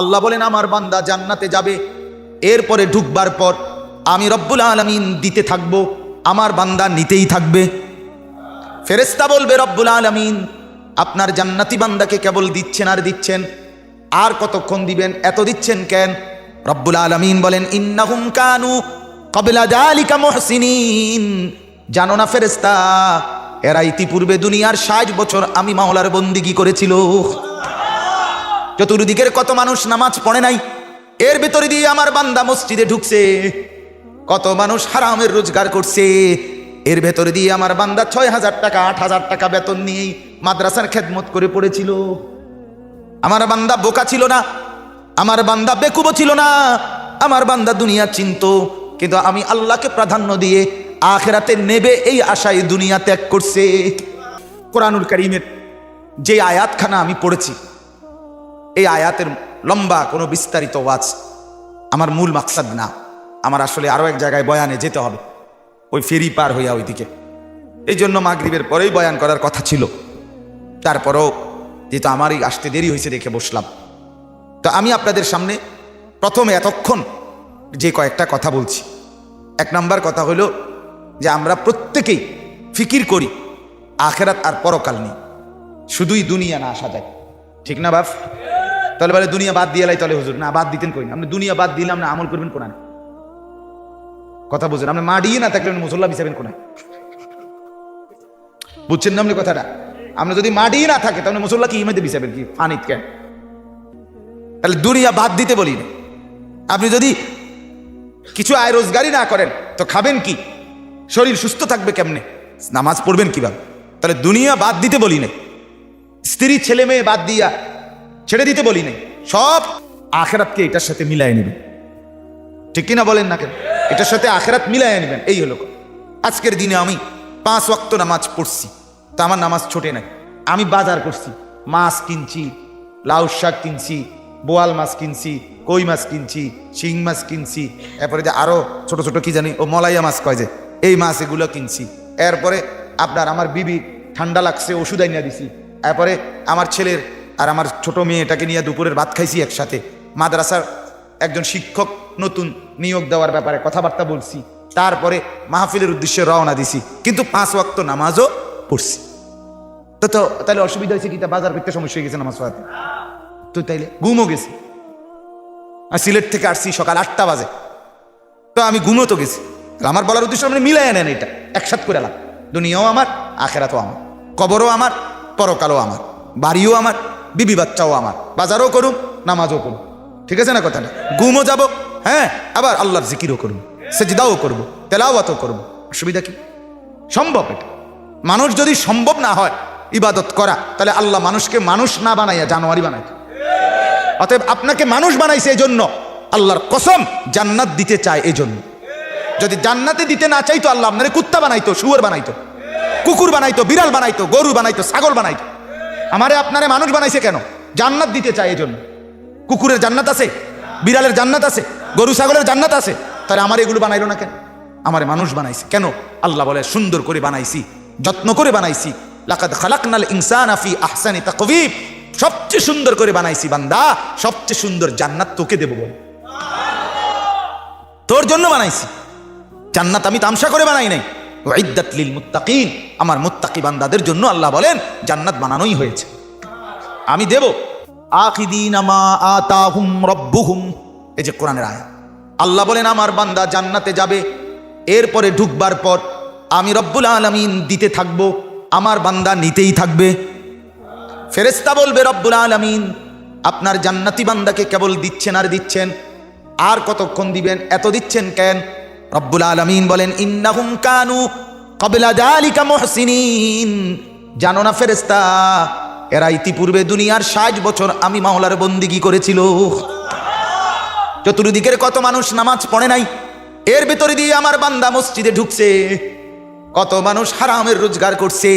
আল্লাহ বলেন, আমার বান্দা জান্নাতে যাবে। এরপরে ঢুকবার পর আমি রব্বুল আলমিন দিতে থাকব, আমার বান্দা নিতেই থাকবে। ফেরেস্তা বলবে, রব্বুল আলমিন, আপনার জান্নাতি বান্দাকে কেবল দিচ্ছেন আর দিচ্ছেন, আর কতক্ষণ দিবেন, এত দিচ্ছেন কেন? রব্বুল আলমিন বলেন ইন্না ইন্নাহুম কানু কবিলা জালিকা মুহসিনিন। জানো না ফেরেস্তা এরা ইতিপূর্বে দুনিয়ার ষাট বছর আমি মাওলার বন্দিগি করেছিল। চতুর্দিকের কত মানুষ নামাজ পড়ে নাই? এর ভেতরে দিয়ে আমার বান্দা মসজিদে ঢুকছে। কত মানুষ হারামের রোজগার করছে। এর ভেতরে দিয়ে আমার বান্দা ছয় হাজার টাকা, আট হাজার টাকা বেতন নিয়েই মাদ্রাসার খেদমত করে পড়েছিল। আমার বান্দা বোকা ছিল না। আমার বান্দা বেকুবো ছিল না। আমার বান্দা দুনিয়া চিনত। কিন্তু আমি আল্লাহকে প্রাধান্য দিয়ে আখেরাতে নেবে এই আশায় দুনিয়া ত্যাগ করছে। কোরআনুল করিমের যে আয়াতখানা আমি পড়েছি এই আয়াতের লম্বা কোনো বিস্তারিত ওয়াজ আমার মূল মাকসাদ না। আমার আসলে আরও এক জায়গায় বয়ানে যেতে হবে। ওই ফেরি পার হইয়া ওইদিকে। এই জন্য মাগরিবের পরেই বয়ান করার কথা ছিল। তারপরও যেহেতু আমারই আসতে দেরি হয়েছে দেখে বসলাম। তো আমি আপনাদের সামনে প্রথমে এতক্ষণ যে কয়েকটা কথা বলছি। এক নাম্বার কথা হলো যে আমরা প্রত্যেকেই ফিকির করি, আখেরাত আর পরকাল নেই শুধুই দুনিয়া না, আসা যায়। ঠিক না বাপ তাহলে বলে দুনিয়া বাদ দিয়ে তাহলে হুজুর। না, বাদ দিতেন কই না। আপনি দুনিয়া বাদ দিলে আপনি আমল করবেন কোনায়? কথা বুঝেন, আপনি মা দিয়ে না থাকলে মুসল্লা বিছাবেন কোনায়? বুঝছেন না আপনি কথাটা? আপনি যদি মাটি না থাকে, তাহলে মুসল্লা কি ইমেতে বিছাবেন কি ফানিত কেন? তাহলে দুনিয়া বাদ দিতে বলি না। আপনি যদি কিছু আয় রোজগারই না করেন, তো খাবেন কি? শরীর সুস্থ থাকবে কেমনে? নামাজ পড়বেন কীভাবে? তাহলে দুনিয়া বাদ দিতে বলি নাই স্ত্রী, ছেলে, মেয়ে বাদ দিয়া ছেড়ে দিতে বলি নাই। সব আখেরাতকে এটার সাথে মিলাই নেবেন ঠিক কিনা বলেন না কেন? এটার সাথে আখেরাত মিলাই নেবেন। এই হলো। আজকের দিনে আমি পাঁচ ওয়াক্ত নামাজ পড়ছি। তা আমার নামাজ ছোটে নাই। আমি বাজার করছি। মাছ কিনছি, লাউ শাক কিনছি, বোয়াল মাছ কিনছি, কই মাছ কিনছি, শিং মাছ কিনছি, এরপরে যে আরও ছোট ছোট কি জানি, ও মলাইয়া মাছ কয় যে, এই মাছ এগুলো কিনছি। এরপরে আপনার আমার বিবি ঠান্ডা লাগছে, ওষুধ আইনা দিছি। এরপরে আমার ছেলের আর আমার ছোট মেয়েটাকে নিয়ে দুপুরের ভাত খাইছি একসাথে। মাদ্রাসার একজন শিক্ষক নতুন নিয়োগ দেওয়ার ব্যাপারে কথাবার্তা বলছি। তারপরে মাহফিলের উদ্দেশ্যে রওনা দিছি। কিন্তু পাঁচ ওয়াক্ত নামাজও পড়ছি। তো তো, তাহলে অসুবিধা হয়েছে কি? তা বাজার করতে সমস্যা হয়ে গেছে নামাজ পড়াতে। তো তাইলে ঘুমও গেছি। আর সিলেট থেকে আসছি সকাল আটটা বাজে। তো আমি ঘুমও তো গেছি আমার বলার উদ্দেশ্য মানে মিলাই নেন এটা। একসাথ করে এলাম। দুনিয়াও আমার, আখেরাতও আমার। কবরও আমার, পরকালও আমার। বাড়িও আমার। বিবি বাচ্চাও আমার। বাজারও করুন নামাজও করুন ঠিক আছে না কথাটা? ঘুমও যাব হ্যাঁ? আবার আল্লাহর জিকিরও করুন সেজদাও করব তেলাওয়াতও করব অসুবিধা কি? সম্ভব এটা। মানুষ যদি সম্ভব না হয় ইবাদত করা, তাহলে আল্লাহ মানুষকে মানুষ না বানাইয়া জানোয়ারি বানাইত অতএব আপনাকে মানুষ বানাইছে এই জন্য আল্লাহর কসম জান্নাত দিতে চায় এই জন্য যদি জান্নাতে দিতে না চাইতো আল্লাহ, আপনার কুত্তা বানাইতো, শুয়োর বানাইতো, কুকুর বানাইতো, বিড়াল বানাইতো, গরু বানাইতো, ছাগল বানাইতো। আমারে আপনারে মানুষ বানাইছে কেন? জান্নাত দিতে চায় এই জন্য কুকুরের জান্নাত আছে, বিড়ালের জান্নাত আছে, গরু, ছাগলের জান্নাত আছে। তাহলে আমার এগুলো বানাইলো না কেন? আমারে মানুষ বানাইছে। কেন? আল্লাহ বলে, সুন্দর করে বানাইছি, যত্ন করে বানাইছি। লাকাদ খালাকনাল ইনসান আফি আহসানি তাকবীব সবচেয়ে সুন্দর করে বানাইছি বান্দা, সবচেয়ে সুন্দর জান্নাত তোকে দেবো বল। তোর জন্য বানাইছি। জান্নাত আমি তামসা করে বানাই নাই। লিল মুত্তাকিন। আমার মুত্তাকি বান্দাদের জন্য আল্লাহ বলেন, জান্নাত বানানোই হয়েছে। আমি দেব। আখিদিন আমা আতাহুম রব্বুহুম। এই যে কোরআনের আয়া আল্লাহ বলেন, আমার বান্দা জান্নাতে যাবে। এরপরে ঢুকবার পর আমি রব্বুল আলমিন দিতে থাকব। আমার বান্দা নিতেই থাকবে। ফেরেস্তা বলবে, রব্বুল আলমিন, আপনার জান্নাতি বান্দাকে কেবল দিচ্ছেন আর দিচ্ছেন। আর কতক্ষণ দিবেন? এত দিচ্ছেন কেন? রব্বুল আলমিন বলেন, ইন্নাহুম কানু কবিলা জালিকা মুহসিনিন। জানো না ফেরেস্তা এরা ইতিপূর্বে দুনিয়ার ষাট বছর আমি মাওলার বন্দিগি করেছিল। চতুর্দিকের কত মানুষ নামাজ পড়ে নাই, এর ভেতরে দিয়ে আমার বান্দা মসজিদে ঢুকছে। কত মানুষ হারামের রোজগার করছে,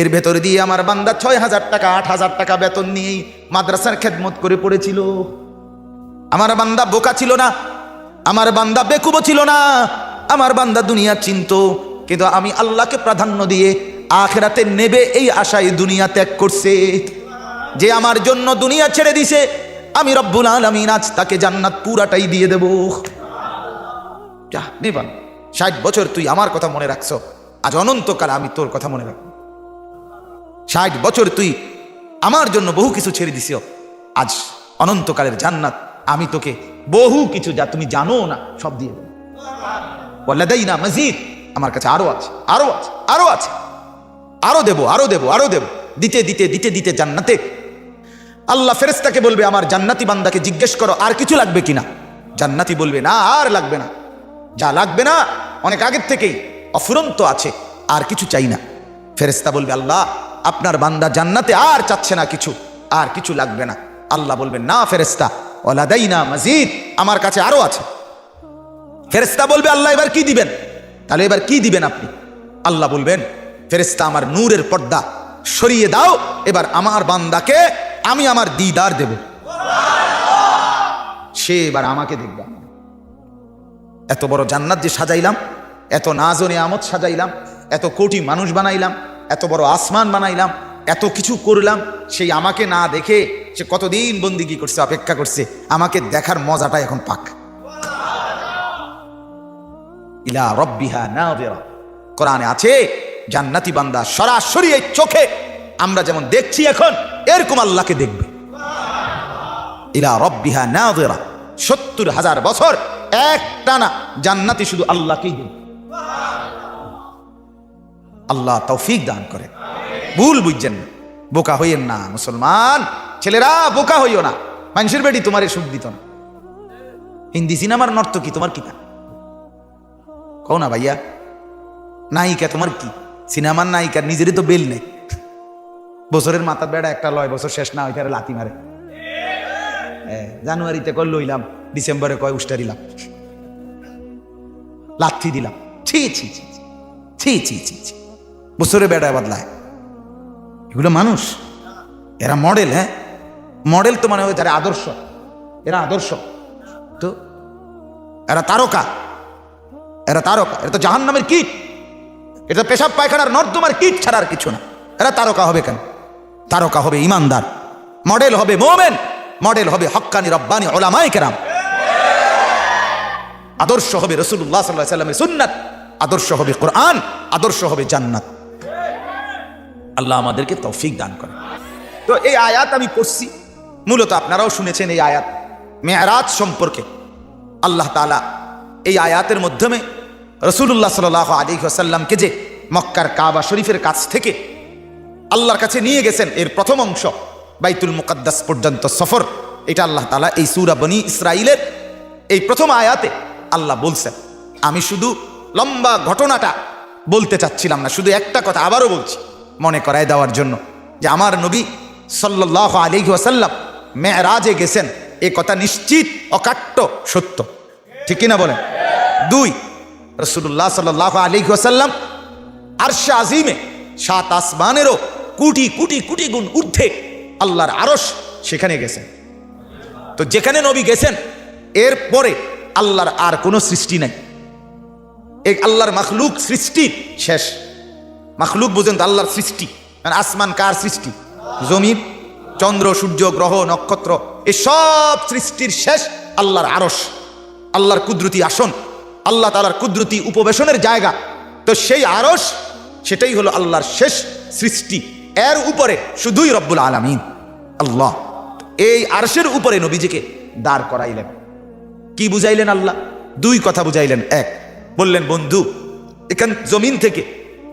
এর ভেতরে দিয়ে আমার বান্দা ছয় হাজার টাকা, আট হাজার টাকা বেতন নিয়েই মাদ্রাসার খেদমত করে পড়েছিল। আমার বান্দা বোকা ছিল না আমার বান্দা বেকুবো ছিল না। আমার বান্দা দুনিয়া চিনত। কিন্তু আমি আল্লাহকে প্রাধান্য দিয়ে আখেরাতে নেবে এই আশায় দুনিয়া ত্যাগ করছে। যে আমার জন্য দুনিয়া ছেড়ে দিছে, আমি রব্বুল আলমিন আজ তাকে জান্নাত পুরাটাই দিয়ে দেব। যা নিবান ষাট বছর তুই আমার কথা মনে রাখছ। আজ অনন্তকাল আমি তোর কথা মনে রাখব। ষাট বছর তুই আমার জন্য বহু কিছু ছেড়ে দিস আজ অনন্তকালের জান্নাত আমি তোকে বহু কিছু যা তুমি জানো না, সব দিয়ে দেবো। না মজিদ, আমার কাছে আরও আছে আরও আছে আরও আছে। আরও দেবো আরও দেবো আরও দেবো। দিতে দিতে দিতে দিতে জান্নাতে। আল্লাহ ফেরেস্তাকে বলবে, আমার জান্নাতি বান্দাকে জিজ্ঞেস করো, আর কিছু লাগবে কিনা? জান্নাতি বলবে, না, আর লাগবে না। যা লাগবে না, অনেক আগের থেকেই অফুরন্ত আছে, আর কিছু চাই না। ফেরেস্তা বলবে, আল্লাহ, আপনার বান্দা জান্নাতে আর চাচ্ছে না কিছু, আর কিছু লাগবে না। আল্লাহ বলবেন না ফেরেস্তা ওলাদাই না মজিদ, আমার কাছে আরও আছে। ফেরেস্তা বলবে, আল্লাহ এবার কি দিবেন? তাহলে এবার কি দিবেন আপনি? আল্লাহ বলবেন ফেরেস্তা আমার নূরের পর্দা সরিয়ে দাও, এবার আমার বান্দাকে আমি আমার দিদার দেব। সে এবার আমাকে দেখবে। এত বড় জান্নাত যে সাজাইলাম, এত নাজনে আমত সাজাইলাম, এত কোটি মানুষ বানাইলাম, এত বড় আসমান বানাইলাম, এত কিছু করলাম, সেই আমাকে না দেখে সে কতদিন বন্দিগি করছে, অপেক্ষা করছে, আমাকে দেখার মজাটা এখন পাক। ইলা রব্বিহা নাযিরা। কোরআনে আছে, জান্নাতি বান্দা সরাসরি এই চোখে, আমরা যেমন দেখছি এখন, এরকম আল্লাহকে দেখবে। ইলা রব্বিহা নাযিরা। সত্তর হাজার বছর, এক টানা জান্নাতি শুধু আল্লাহকেই দেখবে। আল্লাহ তৌফিক দান করে। ভুল বুঝছেন না, বোকা হইয়েন না, মুসলমান। ছেলেরা বোকা হইও না। মানুষের বেটি তোমার সুখ দিত না। হিন্দি সিনেমার নর্তকী তোমার কি না? কও না ভাইয়া নায়িকা তোমার কি? সিনেমার নায়িকার নিজেরই তো বেল নেই। বছরের মাথার বেড়া একটা লয় বছর শেষ না ওইখানে লাতি মারে। জানুয়ারিতে কয় লইলাম ডিসেম্বরে কয় উস্টারিলাম লাথি দিলাম। ছি ছি ছি ছি, ছি ছি ছি বছরে বেড়ায় বদলায়। এগুলো মানুষ? এরা মডেল হ্যাঁ? মডেল তো মানে যারা আদর্শ। এরা আদর্শ। তো এরা তারকা। এরা তারকা। এটা তো জাহান নামের কীট এটা পেশাব পায়খানার নর্দমার কীট ছাড়া আর কিছু না। এরা তারকা হবে কেন? তারকা হবে ইমানদার। মডেল হবে মোমেন। মডেল হবে হক্কানি রব্বানি ওলামাই কেরাম। আদর্শ হবে রসুল্লাহ সাল্লাহ সাল্লামের সুন্নাত। আদর্শ হবে কোরআন। আদর্শ হবে জান্নাত। আল্লাহ আমাদেরকে তৌফিক দান করে তো এই আয়াত আমি পড়ছি মূলত আপনারাও শুনেছেন এই আয়াত। মেয়ারাজ সম্পর্কে। আল্লাহ তালা এই আয়াতের মাধ্যমে রসুল্লাহ সাল আলী আসাল্লামকে যে মক্কার কাবা শরীফের কাছ থেকে আল্লাহর কাছে নিয়ে গেছেন এর প্রথম অংশ, বাইতুল মুকাদ্দাস পর্যন্ত সফর, এটা আল্লাহ তালা এই সুরা বনি ইসরাইলের এই প্রথম আয়াতে আল্লাহ বলছেন। আমি শুধু লম্বা ঘটনাটা বলতে চাচ্ছিলাম না, শুধু একটা কথা আবারও বলছি, মনে করায় দেওয়ার জন্য যে আমার নবী সাল্লাহ আলী ওয়াসাল্লাম মেয়েরাজে গেছেন। এ কথা নিশ্চিত, অকাট্য, সত্য। ঠিক কিনা বলেন? দুই রসুল্লাহ সাল্লাহ আলী ওয়াসাল্লাম আরশা আজিমে সাত আসমানেরও কোটি কোটি কোটি গুণ ঊর্ধ্বে আল্লাহর আরস সেখানে গেছেন। তো যেখানে নবী গেছেন এরপরে আল্লাহর আর কোনো সৃষ্টি নাই। এই আল্লাহর মাখলুক সৃষ্টি শেষ। মাখলুক বুঝেন তো আল্লাহর সৃষ্টি। মানে আসমান কার সৃষ্টি? জমির চন্দ্র, সূর্য, গ্রহ, নক্ষত্র এসব সৃষ্টির শেষ আল্লাহর আরস আল্লাহর কুদরতি আসন, আল্লাহ তালার কুদরতি উপবেশনের জায়গা। তো সেই আরস সেটাই হলো আল্লাহর শেষ সৃষ্টি। এর উপরে শুধুই রব্বুল আলমিন, আল্লাহ। এই আরশের উপরে নবীজিকে দাঁড় করাইলেন। কি বুঝাইলেন আল্লাহ? দুই কথা বুঝাইলেন। এক, বললেন, বন্ধু, এখান, জমিন থেকে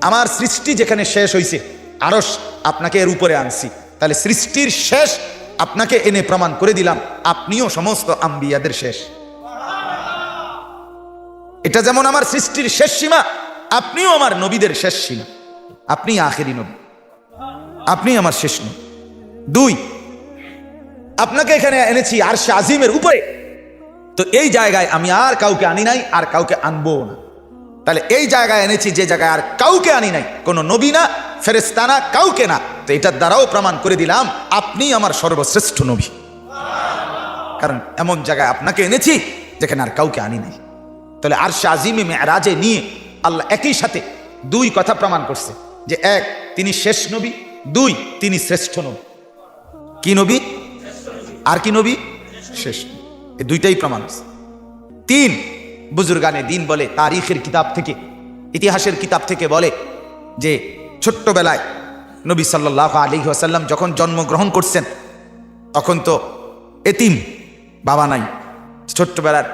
আমার সৃষ্টি যেখানে শেষ হয়েছে আরস আপনাকে এর উপরে আনছি। তাহলে সৃষ্টির শেষ আপনাকে এনে প্রমাণ করে দিলাম, আপনিও সমস্ত আম্বিয়াদের শেষ। এটা যেমন আমার সৃষ্টির শেষ সীমা, আপনিও আমার নবীদের শেষ সীমা। আপনি আখেরি নবী, আপনি আমার শেষ নবী। দুই, আপনাকে এখানে এনেছি আর সে আজিমের উপরে। তো এই জায়গায় আমি আর কাউকে আনি নাই, আর কাউকে আনব না। তাহলে এই জায়গায় এনেছি, যে জায়গায় আর কাউকে আনি নাই, কোনো নবী না ফেরেস্তানা কাউকে না। তো এটার দ্বারাও প্রমাণ করে দিলাম আপনি আমার সর্বশ্রেষ্ঠ নবী। কারণ এমন জায়গায় আপনাকে এনেছি যেখানে আর কাউকে আনি নাই। তাহলে আর আজিমে মেয়ারাজে নিয়ে আল্লাহ একই সাথে দুই কথা প্রমাণ করছে, যে এক, তিনি শেষ নবী, দুই, তিনি শ্রেষ্ঠ নবী। কি নবী? আর কি নবী? শেষ এই দুইটাই প্রমাণ আছে। তিন, বুজুর্গানে দিন বলে, তারিখের কিতাব থেকে, ইতিহাসের কিতাব থেকে বলে, যে ছোট্টবেলায় নবী সাল্লাহ আলী আসাল্লাম যখন জন্মগ্রহণ করছেন, তখন তো এতিম বাবা নাই, ছোট্টবেলার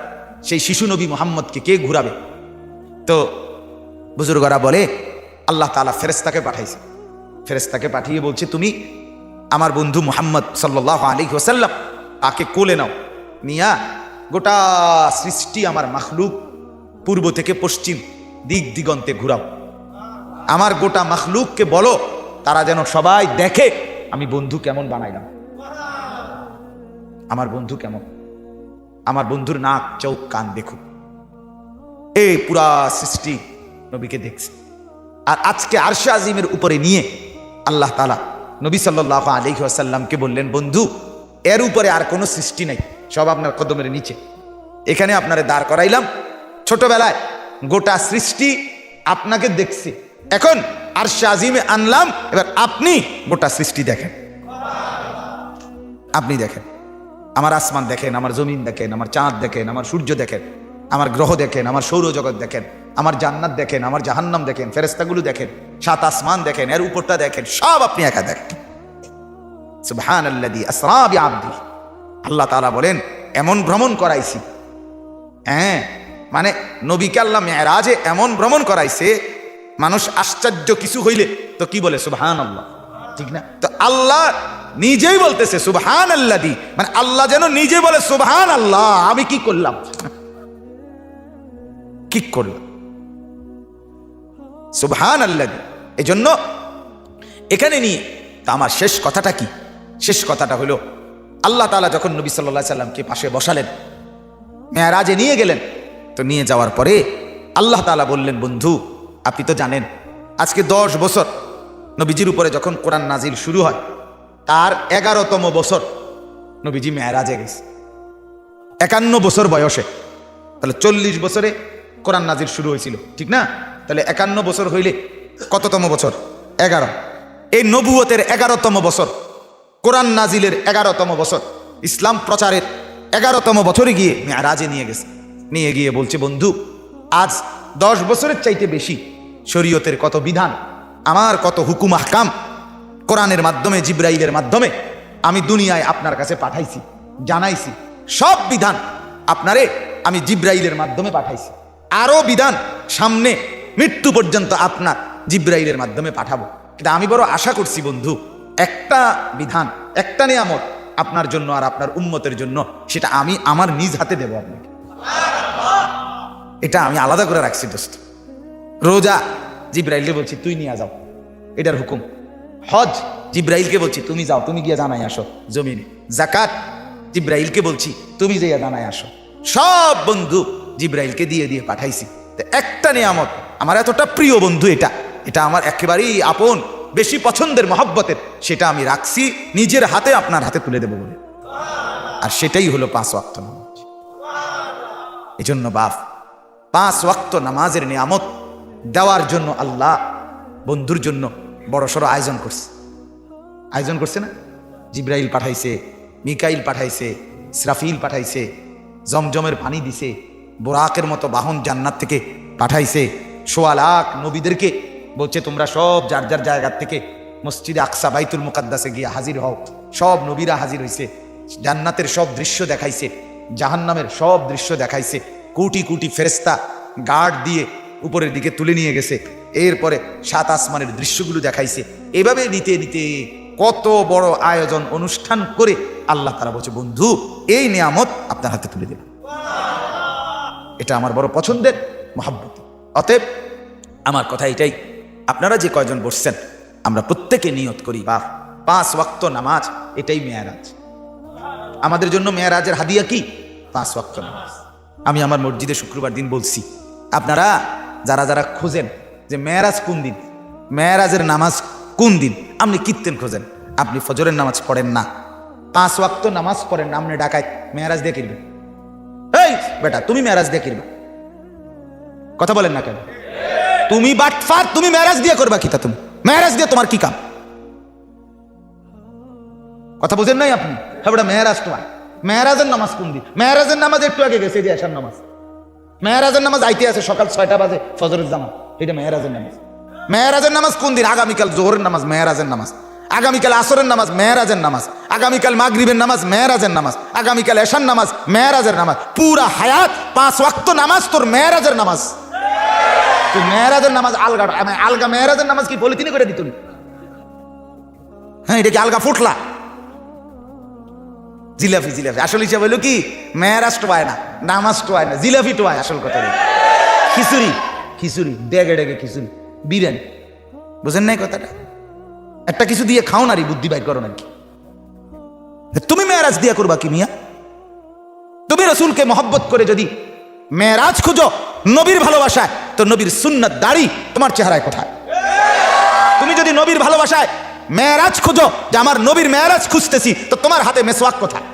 সেই শিশু নবী মোহাম্মদকে কে ঘুরাবে? তো বুজুর্গরা বলে, আল্লাহ তালা ফেরেস্তাকে পাঠাইছে। ফেরেস্তাকে পাঠিয়ে বলছে, তুমি আমার বন্ধু মোহাম্মদ সাল্লাহ আলী ওসাল্লাম তাকে কোলে নাও, নিয়া গোটা সৃষ্টি আমার মাখলুক পূর্ব থেকে পশ্চিম দিক দিগন্তে ঘুরাও। আমার গোটা মাখলুককে বলো তারা যেন সবাই দেখে আমি বন্ধু কেমন বানাইলাম। আমার বন্ধু কেমন? আমার বন্ধুর নাক, চোখ, কান দেখুক। এই পুরা সৃষ্টি নবীকে দেখছে। আর আজকে আরশে আজিমের উপরে নিয়ে আল্লাহ তালা নবী সাল্লাহ আলী আসাল্লামকে বললেন, বন্ধু, এর উপরে আর কোনো সৃষ্টি নাই। সব আপনার কদমের নিচে। এখানে আপনারে দাঁড় করাইলাম। ছোটবেলায় গোটা সৃষ্টি আপনাকে দেখছে। এখন আরশে আজিমে আনলাম, এবার আপনি গোটা সৃষ্টি দেখেন। আপনি দেখেন, আমার আসমান দেখেন, আমার জমিন দেখেন, আমার চাঁদ দেখেন, আমার সূর্য দেখেন, আমার গ্রহ দেখেন, আমার সৌরজগৎ দেখেন, আমার জান্নাত দেখেন, আমার জাহান্নাম দেখেন ফেরেস্তাগুলো দেখেন, সাত আসমান দেখেন, এর উপরটা দেখেন, সব আপনি একা দেখেন। সুবহান আব্দি আল্লাহ তাআলা বলেন, এমন ভ্রমণ করাইছি। হ্যাঁ মানে নবীকে আল্লাহ মেয়েরাজে এমন ভ্রমণ করাইছে মানুষ আশ্চর্য কিছু হইলে, তো কি বলে? সুবহান আল্লাহ ঠিক না? তো আল্লাহ নিজেই বলতেছে সুবহান আল্লাহ দি মানে আল্লাহ যেন নিজে বলে সুবহান আল্লাহ আমি কি করলাম? কি করলাম? সুবহান আল্লাহ এই জন্য এখানে নিয়ে, তা আমার শেষ কথাটা কি? শেষ কথাটা হলো, আল্লাহ তাআলা যখন নবী সাল্লাহ সাল্লামকে পাশে বসালেন, মেয়ারাজে নিয়ে গেলেন, তো নিয়ে যাওয়ার পরে আল্লাহ তাআলা বললেন, বন্ধু আপনি তো জানেন, আজকে দশ বছর নবীজির উপরে যখন কোরআন নাজিল শুরু হয়, তার এগারোতম বছর নবীজি মেয়ারাজে গেছে। একান্ন বছর বয়সে, তাহলে চল্লিশ বছরে কোরআন নাজির শুরু হয়েছিল, ঠিক না? তাহলে একান্ন বছর হইলে কততম বছর? এগারো। এই নবুয়তের এগারোতম বছর, কোরআন নাজিলের এগারোতম বছর, ইসলাম প্রচারের এগারোতম বছরে গিয়ে মেয়ারাজে নিয়ে গেছে। নিয়ে গিয়ে বলছে, বন্ধু, আজ দশ বছরের চাইতে বেশি শরীয়তের কত বিধান, আমার কত হুকুম আহকাম, কোরআনের মাধ্যমে, জিব্রাইলের মাধ্যমে আমি দুনিয়ায় আপনার কাছে পাঠাইছি, জানাইছি। সব বিধান আপনারে আমি জিব্রাইলের মাধ্যমে পাঠাইছি। আরও বিধান সামনে, মৃত্যু পর্যন্ত আপনার জিব্রাইলের মাধ্যমে পাঠাবো। কিন্তু আমি বড় আশা করছি বন্ধু, একটা বিধান, একটা নিয়ামত আপনার জন্য আর আপনার উম্মতের জন্য, সেটা আমি আমার নিজ হাতে দেবো আপনাকে। এটা আমি আলাদা করে রাখছি, দোস্ত। রোজা, জিব্রাইলকে বলছি, তুই নিয়ে যাও। এটার হুকুম। হজ, জিব্রাইলকে বলছি, তুমি যাও, তুমি গিয়ে জানাই আসো জমিনে। জাকাত জিব্রাইলকে বলছি, তুমি যাইয়া জানাই আসো। সব বন্ধু জিব্রাইলকে দিয়ে দিয়ে পাঠাইছি। তো একটা নিয়ামত, আমার এতটা প্রিয় বন্ধু এটা। এটা আমার একেবারেই আপন, বেশি পছন্দের, মহব্বতের, সেটা আমি রাখছি, নিজের হাতে, আপনার হাতে তুলে দেবো বলে। আর সেটাই হলো পাঁচ নামাজ। এই জন্য বাপ পাঁচ ওয়াক্ত নামাজের নিয়ামত দেওয়ার জন্য আল্লাহ বন্ধুর জন্য বড় সড়ো আয়োজন করছে। আয়োজন করছে না? জিব্রাইল পাঠাইছে, মিকাইল পাঠাইছে, ইসরাফিল পাঠাইছে, জমজমের পানি দিছে, বোরাকের মতো বাহন জান্নাত থেকে পাঠাইছে। সোয়া লাখ নবীদেরকে বলছে, তোমরা সব যার যার জায়গার থেকে মসজিদে আকসা বাইতুল মুকাদ্দাসে গিয়ে হাজির হও। সব নবীরা হাজির হয়েছে জান্নাতের সব দৃশ্য দেখাইছে, জাহান্নামের সব দৃশ্য দেখাইছে। কোটি কোটি ফেরেস্তা গার্ড দিয়ে উপরের দিকে তুলে নিয়ে গেছে। এরপরে সাত আসমানের দৃশ্যগুলো দেখাইছে। এভাবে নিতে নিতে কত বড় আয়োজন, অনুষ্ঠান করে আল্লাহ তারা বলছে, বন্ধু, এই নিয়ামত আপনার হাতে তুলে দেব এটা আমার বড় পছন্দের মহাব্বত। অতএব আমার কথা এটাই, আপনারা যে কয়জন বসছেন, আমরা প্রত্যেকে নিয়ত করি, বা পাঁচ ওয়াক্ত নামাজ, এটাই মেয়ারাজ। আমাদের জন্য মেয়ারাজের হাদিয়া কি? পাঁচ ওয়াক্ত নামাজ। আমি আমার মসজিদে শুক্রবার দিন বলছি, আপনারা যারা যারা খোঁজেন যে মেয়ারাজ কোন দিন, মেয়ারাজের নামাজ কোন দিন, আপনি কীর্তেন খোঁজেন, আপনি ফজরের নামাজ পড়েন না। পাঁচ ওয়াক্ত নামাজ পড়েন না, আপনি ডাকায় মেয়ারাজ দিয়ে কিনবেন এই বেটা, তুমি মেয়ারাজ দিয়ে কিনবা কথা বলেন না কেন? তুমি বাটফার, তুমি মেয়ারাজ দিয়ে করবা কি তা তুমি? মেয়ারাজ দিয়ে তোমার কি কাম? কথা বুঝেন নাই আপনি? হ্যাঁ বেটা, মেয়ারাজ তোমার। মেহরাজের নামাজ কোন দিন? মেহরাজের নামাজ একটু আগে গেছে যে এশার নামাজ। মেহরাজের নামাজ আইতে আছে সকাল ছয়টা বাজে, ফজরের জামাত। এটা মেহরাজের নামাজ। মেহরাজের নামাজ কোন দিন? আগামীকাল জোহরের নামাজ মেহরাজের নামাজ। আগামীকাল আসরের নামাজ মেহরাজের নামাজ। আগামীকাল মাগরিবের নামাজ মেহরাজের নামাজ। আগামীকাল এশার নামাজ মেহরাজের নামাজ। পুরা হায়াত, পাঁচ ওয়াক্ত নামাজ তোর মেহরাজের নামাজ। তুই মেহরাজের নামাজ আলগা আলগা মেহরাজের নামাজ কি পলিথিনে করে দিত হ্যাঁ এটা কি আলগা ফুটলা? জিলাপি জিলাপি আসল হিসাবে হইল কি? মেয়েরাজ টোয়ায় না, নামাজ টোয়ায় না জিলাপি টোয়ায়, আসল কথা হলো। খিচুড়ি খিচুড়ি, ডেগে ডেগে খিচুড়ি, বিরিয়ানি। বুঝেন নাই কথাটা? একটা কিছু দিয়ে খাও না নারী, বুদ্ধি বাইর করো নাকি? তুমি মেয়েরাজ দিয়া করবা কি মিয়া? তুমি রসুলকে মহব্বত করে যদি মেয়েরাজ খুঁজো নবীর ভালোবাসায়, তো নবীর সুন্নত দাড়ি তোমার চেহারায় কোথায়? তুমি যদি নবীর ভালোবাসায় মেয়েরাজ খুঁজো যে আমার নবীর মেয়েরাজ খুঁজতেছি, তো তোমার হাতে মেসওয়াক কোথায়?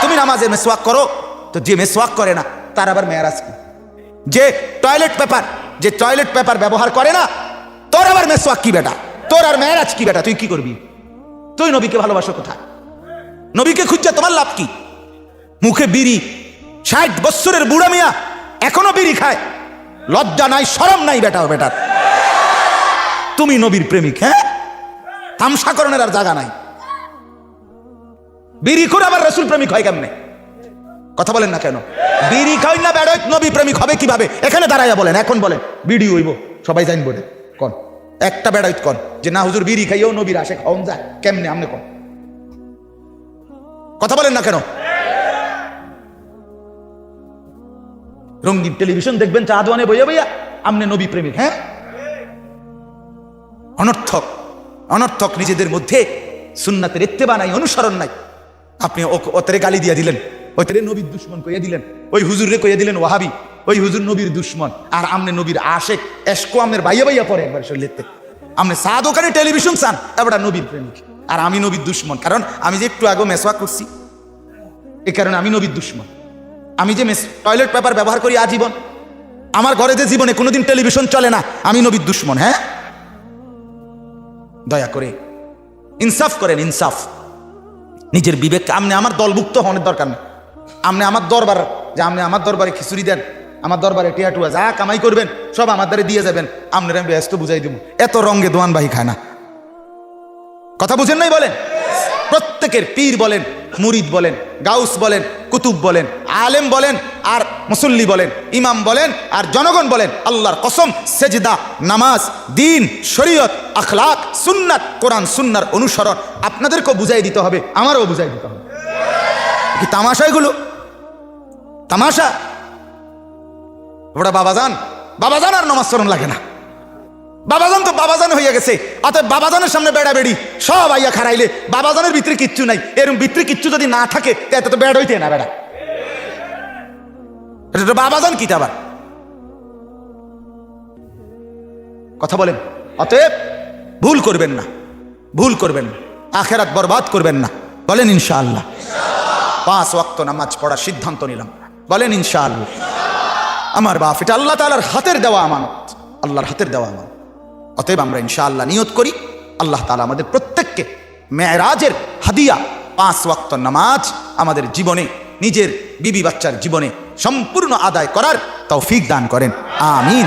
তুমি নামাজে মেসওয়াক করো, তো যে মেসওয়াক করে না, তার আবার মেয়েরাজ কি? যে টয়লেট পেপার, যে টয়লেট পেপার ব্যবহার করে না, তোর আবার মেসওয়াক কি বেটা? তোর আর মেয়েরাজ কি বেটা? তুই কি করবি? তুই নবীকে ভালোবাসো কোথায়? নবীকে খুঁজছে, তোমার লাভ কি? মুখে বিড়ি, ষাট বৎসরের বুড়া মিয়া এখনও বিড়ি খায়। লজ্জা নাই সরম নাই বেটাও বেটার। তুমি নবীর প্রেমিক হ্যাঁ? তামসাকরণের আর জায়গা নাই। বিড়ি করে আবার রসুল প্রেমিক হয় কেমনে? কথা বলেন না কেন? বিড়ি খাই না বেড়াই, নবী প্রেমিক হবে কীভাবে? এখানে দাঁড়াইয়া বলেন, এখন বলেন। বিড়ি হইব, সবাই জানব না কন? একটা বেড়াইত কন? যে না হুজুর বিড়ি খাইও নবীর আসে খাওন যায়, কেমনে? আমনে কন? কথা বলেন না কেন? রঙ্গিন টেলিভিশন দেখবেন, চা দোয়ানে বইয়া বইয়া আমনে নবী প্রেমিক হ্যাঁ? অনর্থক অনর্থক নিজেদের মধ্যে সুন্নাতের এত্তেবা নাই, অনুসরণ নাই। আপনি ওতরে গালি দিয়ে দিলেন। ওতরে নবীর দুশ্মন কইয়া দিলেন। ওই হুজুরে কইয়া দিলেন, ওয়াহাবি, ওই হুজুর নবীর দুশ্মন। আর আমনে নবীর আশেক এসকো আমনের বাইয়া বাইয়া পরে একবার শরীরেতে আপনি চা দোকানে টেলিভিশন চান এবার নবীর প্রেমিক। আর আমি নবীর দুশ্মন, কারণ আমি যে একটু আগে মেসওয়াক করছি। এ কারণে আমি নবীর দুশ্মন। আমি যে টয়লেট পেপার ব্যবহার করি আজীবন। আমার ঘরে যে জীবনে কোনোদিন টেলিভিশন চলে না, আমি নবীর দুশ্মন হ্যাঁ? দয়া করে, ইনসাফ করেন, ইনসাফ। নিজের বিবেককে আপনি আমার দলভুক্ত হওয়ার দরকার নেই। আপনি আমার দরবার, যে আপনি আমার দরবারে খিচুড়ি দেন, আমার দরবারে টিয়া টুয়া যা কামাই করবেন, সব আমার দ্বারে দিয়ে যাবেন আপনার আমি ব্যস্ত বুঝাই দেবো এত রঙে দোয়ানবাহী খায় না। কথা বুঝেন নাই বলেন? প্রত্যেকের পীর বলেন, মুরিদ বলেন, গাউস বলেন, কুতুব বলেন, আলেম বলেন, আর মুসল্লি বলেন, ইমাম বলেন, আর জনগণ বলেন, আল্লাহর কসম, সেজদা, নামাজ, দিন, শরীয়ত, আখলাক, সুন্নাত, কোরআন, সুন্নার অনুসরণ আপনাদেরকেও বুঝাই দিতে হবে, আমারও বুঝাই দিতে হবে। কি তামাশা এগুলো? তামাশা? ওটা বাবাজান বাবাজান আর নমাজ লাগে না। বাবাজান তো বাবাজান হইয়া গেছে। অতএব বাবাজানের সামনে বেড়া বেড়ি সব আইয়া খারাইলে বাবাজানের ভিতরে কিচ্ছু নাই। এরকম ভিতরে কিচ্ছু যদি না থাকে তাতে তো বেড় হইতে না বেড়া। এটা তো বাবাজান কি আবার কথা বলেন। অতএব ভুল করবেন না। ভুল করবেন না। আখেরাত বরবাদ করবেন না। বলেন ইনশাআল্লাহ। পাঁচ ওয়াক্ত নামাজ পড়ার সিদ্ধান্ত নিলাম। বলেন ইনশাআল্লাহ। আমার বাপ, এটা আল্লাহ তালার হাতের দেওয়া আমানত। আল্লাহর হাতের দেওয়া আমানত। অতএব আমরা ইনশাআল্লাহ নিয়ত করি, আল্লাহ তালা আমাদের প্রত্যেককে মেয়েরাজের হাদিয়া, পাঁচ ওয়াক্ত নামাজ আমাদের জীবনে, নিজের বিবি বাচ্চার জীবনে সম্পূর্ণ আদায় করার তৌফিক দান করেন। আমিন।